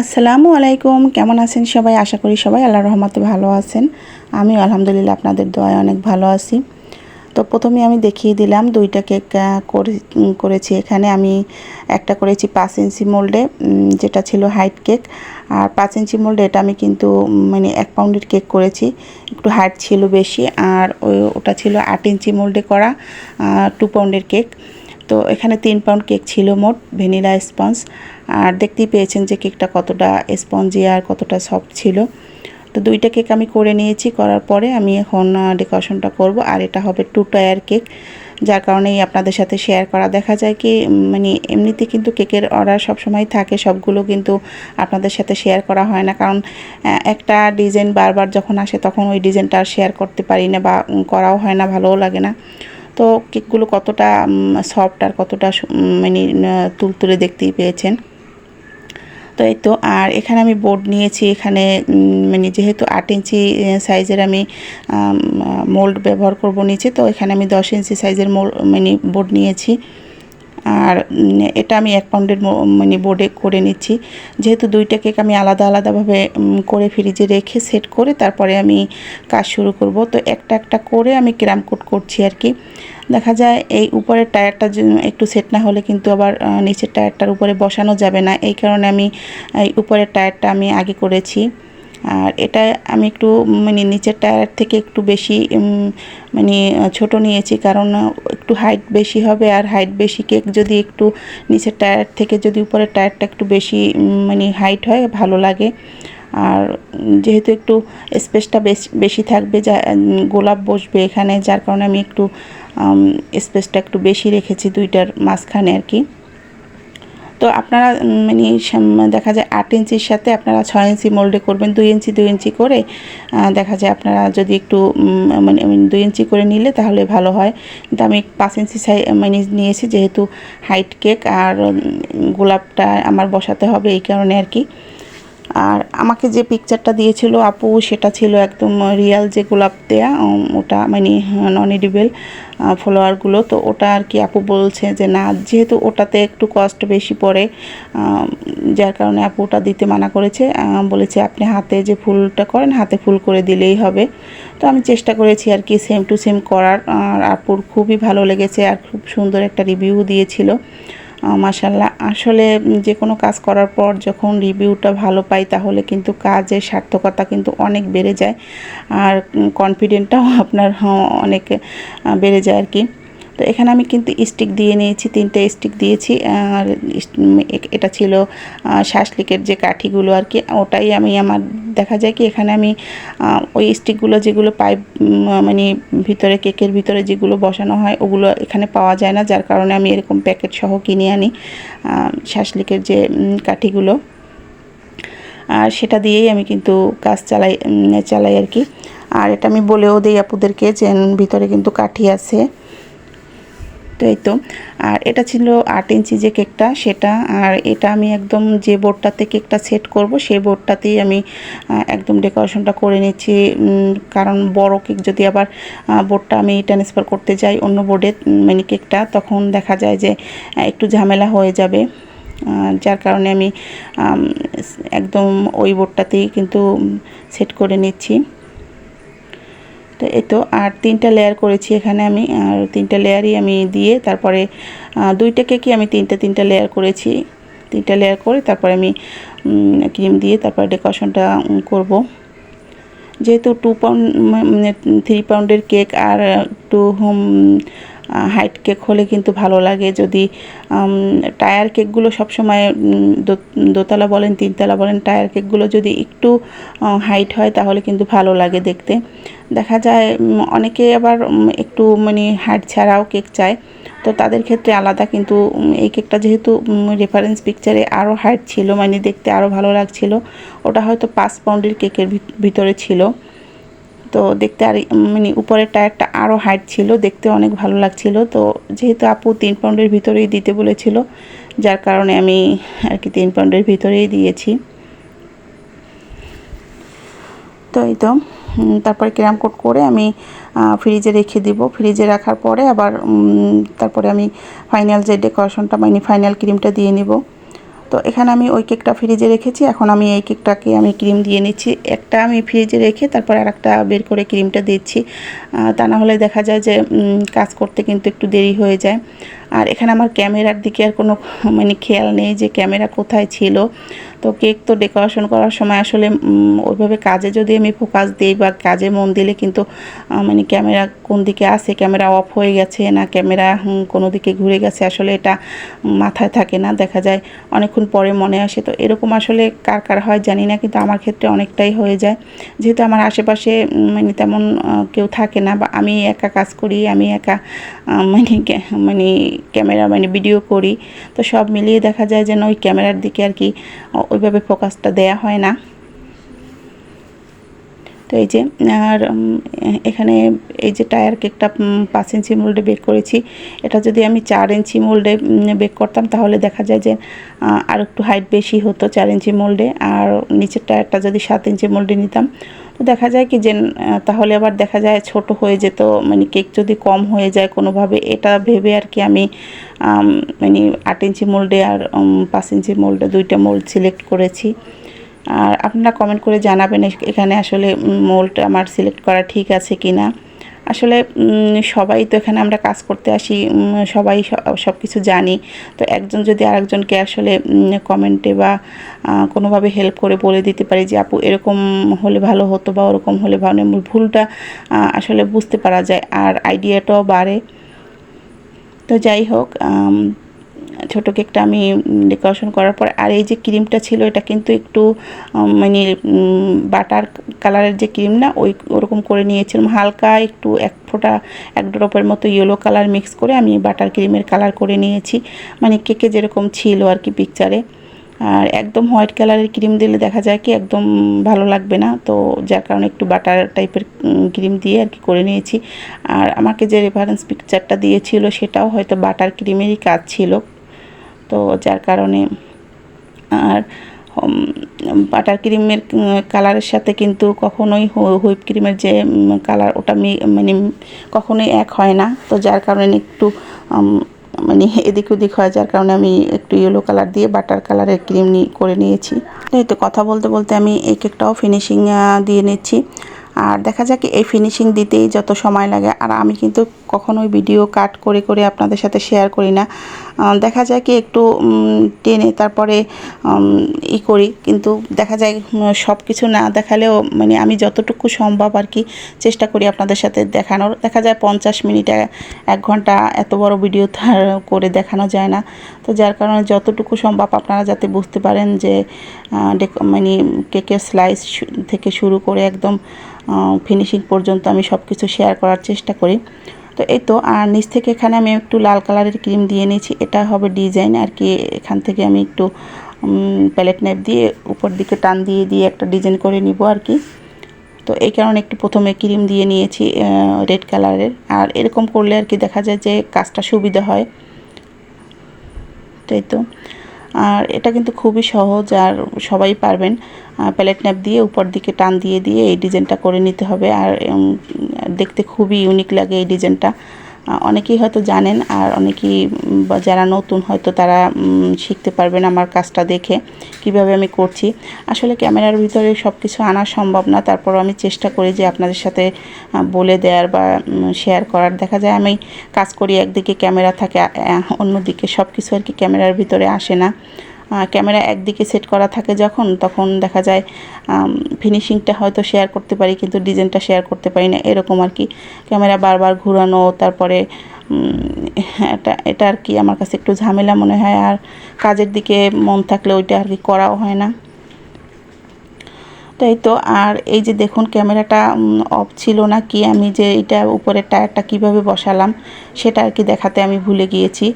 আসসালামু আলাইকুম। কেমন আছেন সবাই? আশা করি সবাই আল্লাহ রহমতে ভালো আছেন। আমি আলহামদুলিল্লাহ আপনাদের দোয়ায় অনেক ভালো আছি। তো প্রথমে আমি দেখিয়ে দিলাম দুইটা কেক করে করেছি এখানে। আমি একটা করেছি পাঁচ ইঞ্চি মোল্ডে যেটা ছিল হাইট কেক। আর পাঁচ ইঞ্চি মোল্ডে এটা আমি কিন্তু মানে এক পাউন্ডের কেক করেছি। একটু হাইট ছিল বেশি, আর ওটা ছিল আট ইঞ্চি মোল্ডে করা টু পাউন্ডের কেক। তো এখানে তিন পাউন্ড কেক ছিল মোট ভ্যানিলা স্পঞ্জ আর দেখতেই পেয়েছেন যে কেকটা কতটা স্পঞ্জি আর কতটা সফট ছিল। তো দুইটা কেক আমি করে নিয়েছি, করার পরে আমি এখন ডেকোরেশনটা করব। আর এটা হবে টু টায়ার কেক যার কারণেই আপনাদের সাথে শেয়ার করা দেখা যায় কি মানে এমনিতে কিন্তু কেকের অর্ডার সবসময় থাকে, সবগুলো কিন্তু আপনাদের সাথে শেয়ার করা হয় না। কারণ একটা ডিজাইন বারবার যখন আসে, তখন ওই ডিজাইনটা আর শেয়ার করতে পারি না বা করাও হয় না, ভালোও লাগে না। তো কেকগুলো কতটা সফট আর কতটা মানে তুলতুলে দেখতেই পেয়েছেন। তো এই তো, আর এখানে আমি বোর্ড নিয়েছি, এখানে মানে যেহেতু আট ইঞ্চি সাইজের আমি মোল্ড ব্যবহার করব নিচে, তো এখানে আমি দশ ইঞ্চি সাইজের মোল মানে বোর্ড নিয়েছি। আর এটা আমি এক পাউন্ডের মানে বোর্ডে করে নিচ্ছি। যেহেতু দুইটা কেক আমি আলাদা আলাদাভাবে করে ফ্রিজে রেখে সেট করে তারপরে আমি কাজ শুরু করব। তো একটা একটা করে আমি ক্রাম কোট করছি আর কি। দেখা যায় এই উপরের টায়ারটা একটু সেট না হলে কিন্তু আবার নিচের টায়ারটার উপরে বসানো যাবে না। এই কারণে আমি, এই উপরের টায়ারটা আমি আগে করেছি। আর এটা আমি একটু মানে নিচের টায়ার থেকে একটু বেশি মানে ছোট নিয়েছি কারণ একটু হাইট বেশি হবে আর হাইট বেশি কেক যদি একটু নিচের টায়ার থেকে যদি উপরের টায়ারটা একটু বেশি মানে হাইট হয়, ভালো লাগে। আর যেহেতু একটু স্পেসটা বেশি বেশি থাকবে, যা গোলাপ বসবে এখানে, যার কারণে আমি একটু স্পেসটা একটু বেশি রেখেছি দুইটার মাঝখানে আর কি। তো আপনারা মানে দেখা যায় আট ইঞ্চির সাথে আপনারা ছয় ইঞ্চি মোল্ডে করবেন, দুই ইঞ্চি দুই ইঞ্চি করে দেখা যায় আপনারা যদি একটু মানে দুই ইঞ্চি করে নিলে তাহলে ভালো হয়। কিন্তু আমি পাঁচ ইঞ্চি সাই মানে নিয়েছি যেহেতু হাইট কেক আর গোলাপটা আমার বসাতে হবে এই কারণে আর কি। আর আমাকে যে পিকচারটা দিয়েছিল আপু, সেটা ছিল একদম রিয়াল যে গোলাপ দেয়া ওটা মানে নন এডিবেল ফলোয়ারগুলো তো ওটা আর কি আপু বলছে যে, না, যেহেতু ওটাতে একটু কস্ট বেশি পড়ে যার কারণে আপু ওটা দিতে মানা করেছে বলেছে আপনি হাতে যে ফুলটা করেন, হাতে ফুল করে দিলেই হবে। তো আমি চেষ্টা করেছি আর কি সেম টু সেম করার, আর আপুর খুবই ভালো লেগেছে, আর খুব সুন্দর একটা রিভিউ দিয়েছিল। মাসাল্লাহ আসলে যে কোনো কাজ করার পর যখন রিভিউটা ভালো পাই, তাহলে কিন্তু কাজের সার্থকতা কিন্তু অনেক বেড়ে যায়। আর কনফিডেন্টটাও আপনার অনেক বেড়ে যায় আর কি তো এখানে আমি কিন্তু স্টিক দিয়ে নিয়েছি তিনটে স্টিক দিয়েছি। আর এটা ছিল আহ, শাসলিকের যে কাঠিগুলো আর কি ওটাই আমি আমার দেখা যায় কি এখানে আমি ওই স্টিকগুলো যেগুলো পাইপ মানে ভিতরে কেকের ভিতরে যেগুলো বসানো হয় ওগুলো এখানে পাওয়া যায় না। যার কারণে আমি এরকম প্যাকেট সহ কিনে আনি আহ, শাসলিকের যে কাঠিগুলো। আর সেটা দিয়েই আমি কিন্তু কাজ চালাই চালাই আর কি। আর এটা আমি বলেও দিই আপুদেরকে যে ভিতরে কিন্তু কাঠি আছে। তো এই তো আর এটা ছিল আট ইঞ্চি যে কেকটা, সেটা, আর এটা আমি একদম যে বোর্ডটাতে কেকটা সেট করব, সেই বোর্ডটাতেই আমি একদম ডেকোরেশনটা করে নিচ্ছি। কারণ বড় কেক যদি আবার বোর্ডটা আমি ট্রান্সফার করতে যাই অন্য বোর্ডে মানে কেকটা, তখন দেখা যায় যে একটু ঝামেলা হয়ে যাবে। যার কারণে আমি একদম ওই বোর্ডটাতেই কিন্তু সেট করে নিচ্ছি। তো এই তো, আর তিনটা লেয়ার করেছি এখানে আমি, আর তিনটা লেয়ারই আমি দিয়ে তারপরে দুইটা কেকই আমি তিনটা তিনটা লেয়ার করেছি। তিনটা লেয়ার করে তারপরে আমি ক্রিম দিয়ে তারপরে ডেকোরেশনটা করব। যেহেতু টু পাউন্ড মানে থ্রি পাউন্ডের কেক আর টু হোম হাইট কেক হলে কিন্তু ভালো লাগে। যদি টায়ার কেকগুলো সবসময় দোতলা বলেন, তিনতলা বলেন টায়ার কেকগুলো যদি একটু হাইট হয় তাহলে কিন্তু ভালো লাগে দেখতে। দেখা যায় অনেকে আবার একটু মানে হাইট ছাড়াও কেক চায়। তো তাদের ক্ষেত্রে আলাদা কিন্তু এই কেকটা যেহেতু রেফারেন্স পিকচারে আরও হাইট ছিল মানে দেখতে আরও ভালো লাগছিল, ওটা হয়তো পাঁচ পাউন্ডের কেকের ভিত- ভিতরে ছিল। তো দেখতে আর মানে উপরের টায়ারটা আরও হাইট ছিল, দেখতে অনেক ভালো লাগছিল। তো যেহেতু আপু তিন পাউন্ডের ভিতরেই দিতে বলেছিল, যার কারণে আমি আর কি তিন পাউন্ডের ভিতরেই দিয়েছি। তো এই তো তারপরে ক্যারাম কোট করে আমি ফ্রিজে রেখে দিব। ফ্রিজে রাখার পরে আবার তারপরে আমি ফাইনাল যে ডেকোরেশনটা মানে ফাইনাল ক্রিমটা দিয়ে নিব। তো এখানে আমি ওই কেকটা ফ্রিজে রেখেছি। এখন আমি এই কেকটাকে আমি ক্রিম দিয়ে নিচ্ছি। একটা আমি ফ্রিজে রেখে তারপর আর একটা বের করে ক্রিমটা দিচ্ছি। তা না হলে দেখা যায় যে কাজ করতে কিন্তু একটু দেরি হয়ে যায়। আর এখানে আমার ক্যামেরার দিকে আর কোনো মানে খেয়াল নেই যে ক্যামেরা কোথায় ছিল। তো কেক তো ডেকোরেশন করার সময় আসলে ওইভাবে কাজে যদি আমি ফোকাস দিই বা কাজে মন দিলে কিন্তু মানে ক্যামেরা কোন দিকে আছে, ক্যামেরা অফ হয়ে গেছে না ক্যামেরা কোনো দিকে ঘুরে গেছে, আসলে এটা মাথায় থাকে না, দেখা যায় অনেকক্ষণ পরে মনে আসে। তো এরকম আসলে কার কার হয় জানি না, কিন্তু আমার ক্ষেত্রে অনেকটাই হয়ে যায়। যেহেতু আমার আশেপাশে মানে তেমন কেউ থাকে না বা আমি একা কাজ করি, আমি একা মানে মানে ক্যামেরা মানে ভিডিও করি। তো সব মিলিয়ে দেখা যায় যেন ওই ক্যামেরার দিকে আর কি ওইভাবে ফোকাসটা দেয়া হয় না। তো এই যে, আর এখানে এই যে টায়ার কেকটা পাঁচ ইঞ্চি মোল্ডে বেক করেছি। এটা যদি আমি চার ইঞ্চি মোল্ডে বেক করতাম, তাহলে দেখা যায় যে আর একটু হাইট বেশি হতো চার ইঞ্চি মোল্ডে। আর নিচের টায়ারটা যদি সাত ইঞ্চি মোল্ডে নিতাম, তো দেখা যায় কি যে তাহলে আবার দেখা যায় ছোট হয়ে যেত মানে কেক যদি কম হয়ে যায় কোনোভাবে। এটা ভেবে আর কি আমি মানে আট ইঞ্চি মোল্ডে আর পাঁচ ইঞ্চি মোল্ডে দুইটা মোল্ড সিলেক্ট করেছি। আর আপনারা কমেন্ট করে জানাবেন এখানে আসলে মোল্ড আমার সিলেক্ট করা ঠিক আছে কি না আসলে সবাই তো এখানে আমরা কাজ করতে আসি সবাই সব কিছু জানি। তো একজন যদি আরেকজনকে আসলে কমেন্টে বা কোনোভাবে হেল্প করে বলে দিতে পারি যে, আপু, এরকম হলে ভালো হতো বা ওরকম হলে ভালো ভুলটা আসলে বুঝতে পারা যায়, আর আইডিয়াটাও বাড়ে। তো যাই হোক ছোটো কেকটা আমি ডেকোরেশন করার পর, আর এই যে ক্রিমটা ছিল, এটা কিন্তু একটু মানে বাটার কালারের যে ক্রিম না, ওই, ওরকম করে নিয়েছিলাম। হালকা একটু এক ফোঁটা, এক ড্রপের মতো ইয়েলো কালার মিক্স করে আমি বাটার ক্রিমের কালার করে নিয়েছি। মানে কেকে যেরকম ছিল আর কি পিকচারে আর একদম হোয়াইট কালারের ক্রিম দিলে দেখা যায় কি, একদম ভালো লাগবে না। তো যার কারণে একটু বাটার টাইপের ক্রিম দিয়ে আর কি করে নিয়েছি। আর আমাকে যে রেফারেন্স পিকচারটা দিয়েছিল, সেটাও হয়তো বাটার ক্রিমেরই কাজ ছিল। তো যার কারণে আর বাটার ক্রিমের কালারের সাথে কিন্তু কখনোই হুইপ ক্রিমের যে কালার ওটা মানে কখনোই এক হয় না। তো যার কারণে একটু মানে এদিক ওদিক হয়, যার কারণে আমি একটু ইয়েলো কালার দিয়ে বাটার কালারের ক্রিম করে নিয়েছি। এই তো কথা বলতে বলতে আমি এই কেকটাও ফিনিশিং দিয়ে নিচ্ছি। আর দেখা যাক এই ফিনিশিং দিতেই যত সময় লাগে। আর আমি কিন্তু কখনোই ভিডিও কাট করে করে আপনাদের সাথে শেয়ার করি না। দেখা যায় কি একটু টেনে তারপরে ই করি। কিন্তু দেখা যায় সব কিছু না দেখালেও মানে আমি যতটুকু সম্ভব আর কি চেষ্টা করি আপনাদের সাথে দেখানোর। দেখা যায় পঞ্চাশ মিনিট এক ঘণ্টা এত বড় ভিডিও করে দেখানো যায় না। তো যার কারণে যতটুকু সম্ভব আপনারা যাতে বুঝতে পারেন যে মানে কেকের স্লাইস থেকে শুরু করে একদম ফিনিশিং পর্যন্ত আমি সব কিছু শেয়ার করার চেষ্টা করি। তো এই তো, আর নিচ থেকে এখানে আমি একটু লাল কালারের ক্রিম দিয়ে নিয়েছি। এটা হবে ডিজাইন, আর কি এখান থেকে আমি একটু প্যালেট নাইফ দিয়ে উপর দিকে টান দিয়ে দিয়ে একটা ডিজাইন করে নিব আর কি। তো এই কারণে একটু প্রথমে ক্রিম দিয়ে নিয়েছি রেড কালারের। আর এরকম করলে আর কি দেখা যায় যে কাজটা সুবিধা হয়। তাই তো। আর এটা কিন্তু খুবই সহজ আর সবাই পারবেন প্যালেট ন্যাপ দিয়ে উপর দিকে টান দিয়ে দিয়ে এই ডিজাইনটা করে নিতে হবে। আর দেখতে খুবই ইউনিক লাগে এই ডিজাইনটা অনেকেই হয়তো জানেন আর অনেকেই যারা নতুন হয়তো তারা শিখতে পারবেন আমার কাজটা দেখে কীভাবে আমি করছি। আসলে ক্যামেরার ভিতরে সব কিছু আনা সম্ভব না, তারপর আমি চেষ্টা করি যে আপনাদের সাথে বলে দেওয়ার বা শেয়ার করার। দেখা যায় আমি কাজ করি, একদিকে ক্যামেরা থাকে অন্যদিকে সব কিছু আর কি ক্যামেরার ভিতরে আসে না। ক্যামেরা একদিকে সেট করা থাকে যখন, তখন দেখা যায় ফিনিশিংটা হয়তো শেয়ার করতে পারি কিন্তু ডিজাইনটা শেয়ার করতে পারি না, এরকম আর কি। ক্যামেরা বারবার ঘোরানো, তারপরে এটা এটা আর কি আমার কাছে একটু ঝামেলা মনে হয় আর কাজের দিকে মন থাকলে ওইটা আর কি করাও হয় না। তাই তো, আর এই যে দেখুন ক্যামেরাটা অফ ছিল না কি, আমি যে এটা উপরের টায়ারটা কীভাবে বসালাম, সেটা আর কি দেখাতে আমি ভুলে গিয়েছি।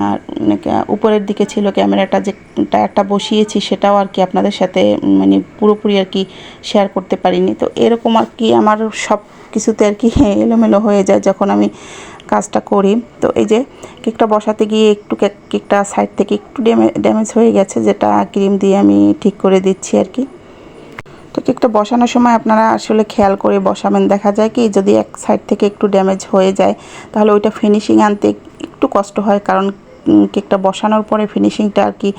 আর উম, উপরের দিকে ছিল ক্যামেরাটা যে টায়ারটা বসিয়েছি সেটাও আর কি আপনাদের সাথে মানে পুরোপুরি আর কি শেয়ার করতে পারিনি। তো এরকম আর কি আমার সব কিছুতে আর কি এলোমেলো হয়ে যায় যখন আমি কাজটা করি। তো এই যে কেকটা বসাতে গিয়ে একটু কেক- কেকটা সাইড থেকে একটু ড্যামেজ হয়ে গেছে যেটা ক্রিম দিয়ে আমি ঠিক করে দিচ্ছি আর কি। তো কেকটা বসানোর সময় আপনারা আসলে খেয়াল করে বসাবেন। দেখা যায় কি, যদি এক সাইড থেকে একটু ড্যামেজ হয়ে যায়, তাহলে ওইটা ফিনিশিং আনতে একটু কষ্ট হয়, কারণ কেকটা বসানোর পরে ফিনিশিংটা আর কি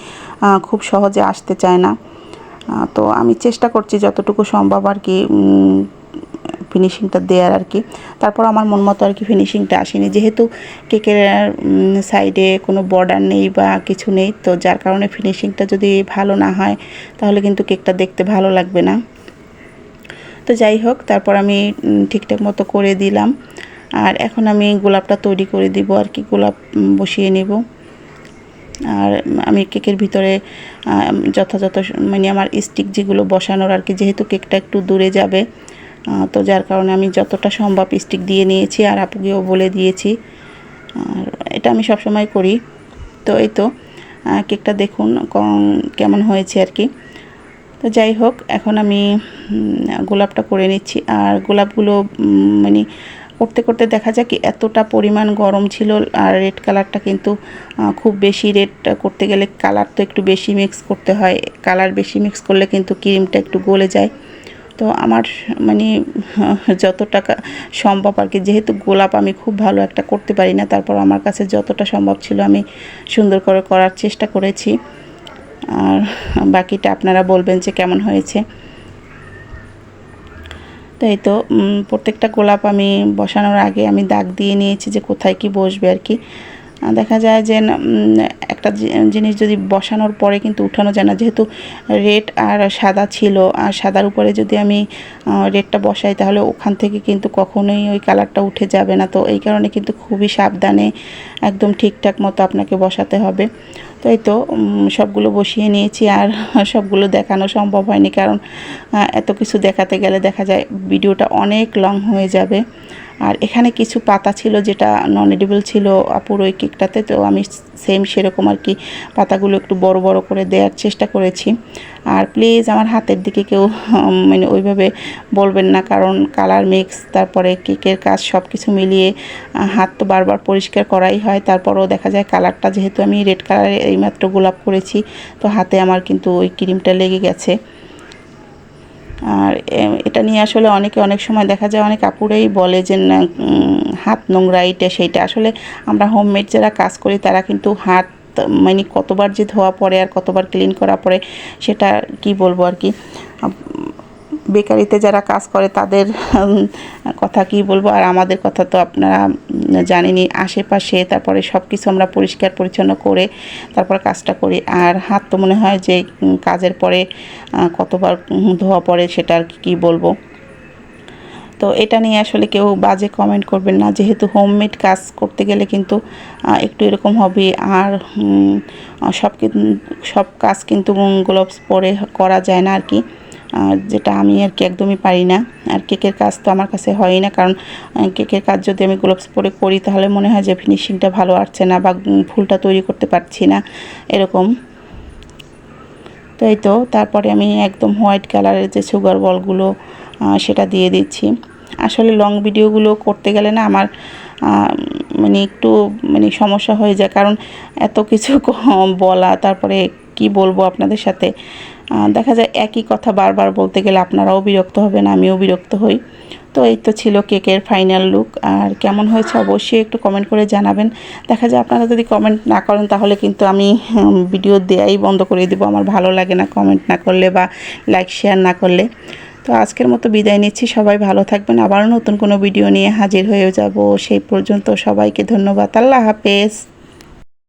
খুব সহজে আসতে চায় না। তো আমি চেষ্টা করছি যতটুকু সম্ভব আর কি ফিনিশিংটা দেওয়ার আর কি। তারপর আমার মন মতো আর কি ফিনিশিংটা আসেনি। যেহেতু কেকের সাইডে কোনো বর্ডার নেই বা কিছু নেই, তো যার কারণে ফিনিশিংটা যদি ভালো না হয়, তাহলে কিন্তু কেকটা দেখতে ভালো লাগবে না। তো যাই হোক, তারপর আমি ঠিকঠাক মতো করে দিলাম। আর এখন আমি গোলাপটা তৈরি করে দিব আর কি, গোলাপ বসিয়ে নেব। আর আমি কেকের ভিতরে যথাযথ মানে আমার স্টিক যেগুলো বসানোর আর কি, যেহেতু কেকটা একটু দূরে যাবে তো যার কারণে আমি যতটা সম্ভব স্টিক দিয়ে নিয়েছি আর আপুকেও বলে দিয়েছি। আর এটা আমি সবসময় করি। তো এই তো কেকটা দেখুন কম- কেমন হয়েছে আর কি। তো যাই হোক, এখন আমি গোলাপটা করে নিচ্ছি। আর গোলাপগুলো মানে করতে করতে দেখা যায় কি এতটা পরিমাণ গরম ছিল আর রেড কালারটা কিন্তু খুব বেশি রেড করতে গেলে কালার তো একটু বেশি মিক্স করতে হয়। কালার বেশি মিক্স করলে কিন্তু ক্রিমটা একটু গলে যায়। তো আমার মানে যত টাকা সম্ভব আর কি, যেহেতু গোলাপ আমি খুব ভালো একটা করতে পারি না, তারপর আমার কাছে যতটা সম্ভব ছিল আমি সুন্দর করে করার চেষ্টা করেছি। আর বাকিটা আপনারা বলবেন যে কেমন হয়েছে। তো এই তো প্রত্যেকটা গোলাপ আমি বসানোর আগে আমি দাগ দিয়ে নিয়েছি যে কোথায় কি বসবে আর কি। দেখা যায় যে একটা জিনিস যদি বসানোর পরে কিন্তু উঠানো যায় না। যেহেতু রেড আর সাদা ছিল, আর সাদার উপরে যদি আমি রেডটা বসাই, তাহলে ওখান থেকে কিন্তু কখনোই ওই কালারটা উঠে যাবে না। তো এই কারণে কিন্তু খুবই সাবধানে একদম ঠিকঠাক মতো আপনাকে বসাতে হবে। তো এই তো সবগুলো বসিয়ে নিয়েছি আর সবগুলো দেখানো সম্ভব হয়নি কারণ এত কিছু দেখাতে গেলে দেখা যায় ভিডিওটা অনেক লং হয়ে যাবে। আর এখানে কিছু পাতা ছিল যেটা নন এডিবল ছিল আপুর ওই কেকটাতে, তো আমি সেম সেরকম আর কি পাতাগুলো একটু বড় বড় করে দেওয়ার চেষ্টা করেছি। আর প্লিজ আমার হাতের দিকে কেউ মানে ওইভাবে বলবেন না, কারণ কালার মিক্স তারপরে কেকের কাজ সব কিছু মিলিয়ে হাত তো বারবার পরিষ্কার করাই হয়। তারপরেও দেখা যায় কালারটা যেহেতু আমি রেড কালারে এইমাত্র গোলাপ করেছি, তো হাতে আমার কিন্তু ওই ক্রিমটা লেগে গেছে। আর এটা নিয়ে আসলে অনেকে অনেক সময় দেখা যায়, অনেক আপুরেই বলে যে হাত নোংরা, এইটা, সেইটা। আসলে আমরা হোমমেড যারা কাজ করি, তারা কিন্তু হাত মানে কতবার যে ধোয়া পড়ে আর কতবার ক্লিন করা পড়ে সেটা কি বলব আর কি? বেকারিতে যারা কাজ করে তাদের কথা কি বলব? আর আমাদের কথা তো আপনারা উম, জানেনই আশেপাশে তারপরে সব কিছু আমরা পরিষ্কার পরিচ্ছন্ন করে তারপর কাজটা করি। আর হাত তো মনে হয় যে কাজের পরে কতবার ধোয়া পড়ে সেটা আর কী বলব? তো এটা নিয়ে আসলে কেউ বাজে কমেন্ট করবেন না। যেহেতু হোমমেড কাজ করতে গেলে কিন্তু একটু এরকম হবে। আর সব সব কাজ কিন্তু গ্লোভস পরে করা যায় না আর কি যেটা আমি আর কি একদমই পারি না। আর কেকের কাজ তো আমার কাছে হয়ই না। কারণ কেকের কাজ যদি আমি গ্লোভস পরে করি, তাহলে মনে হয় যে ফিনিশিংটা ভালো আসছে না বা ফুলটা তৈরি করতে পারছি না। এরকম। তো এই তো। তারপরে আমি একদম হোয়াইট কালারের যে সুগার বলগুলো সেটা দিয়ে দিচ্ছি। আসলে লং ভিডিওগুলো করতে গেলে না আমার মানে একটু মানে সমস্যা হয়ে যায়। কারণ এত কিছু বলা, তারপরে কি বলব আপনাদের সাথে? দেখা যায় একই কথা বারবার বলতে গেলে আপনারাও বিরক্ত হবেন, আমিও বিরক্ত হই। তো এই তো ছিল কেকের ফাইনাল লুক আর কেমন হয়েছে অবশ্যই একটু কমেন্ট করে জানাবেন। দেখা যায় আপনারা যদি কমেন্ট না করেন, তাহলে কিন্তু আমি ভিডিও দেয়াই বন্ধ করে দেবো। আমার ভালো লাগে না কমেন্ট না করলে বা লাইক শেয়ার না করলে। তো আজকের মতো বিদায় নিচ্ছি। সবাই ভালো থাকবেন। আবারও নতুন কোনো ভিডিও নিয়ে হাজির হয়ে যাব। সেই পর্যন্ত সবাইকে ধন্যবাদ। আল্লাহ হাফেজ।